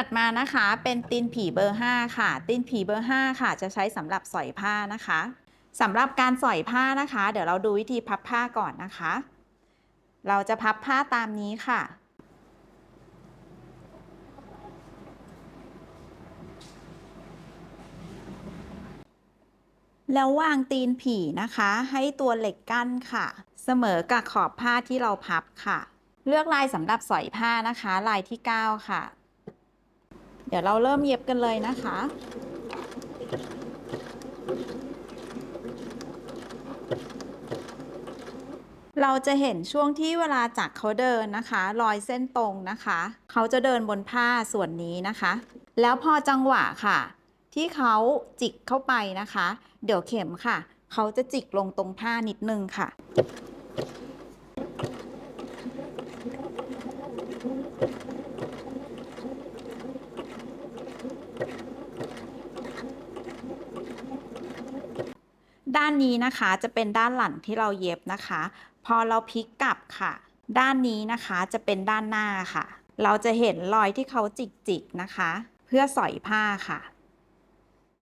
ถัดมานะคะเป็นตีนผีเบอร์ 5 ค่ะ ตีนผีเบอร์ 5 ค่ะ จะใช้สำหรับสอยผ้านะคะสำหรับการสอยผ้านะคะ เดี๋ยวเราดูวิธีพับผ้าก่อนนะคะ เราจะพับผ้าตามนี้ค่ะ แล้ววางตีนผีนะคะ ให้ตัวเหล็กกั้นค่ะ เสมอกับขอบผ้าที่เราพับค่ะ เลือกลายสำหรับสอยผ้านะคะ ลายที่ 9 ค่ะ เดี๋ยวเราเริ่มเย็บกันเลยนะคะ เราจะเห็นช่วงที่เวลาจักเขาเดินนะคะ รอยเส้นตรงนะคะ เขาจะเดินบนผ้าส่วนนี้นะคะ แล้วพอจังหวะค่ะ ที่เขาจิกเข้าไปนะคะ เดี๋ยวเข็มค่ะ เขาจะจิกลงตรงผ้านิดนึงค่ะ ด้านนี้นะคะจะเป็นด้านหลังที่เราเย็บนะคะ พอเราพลิกกลับค่ะ ด้านนี้นะคะจะเป็นด้านหน้าค่ะ เราจะเห็นรอยที่เขาจิกๆนะคะ เพื่อสอยผ้าค่ะ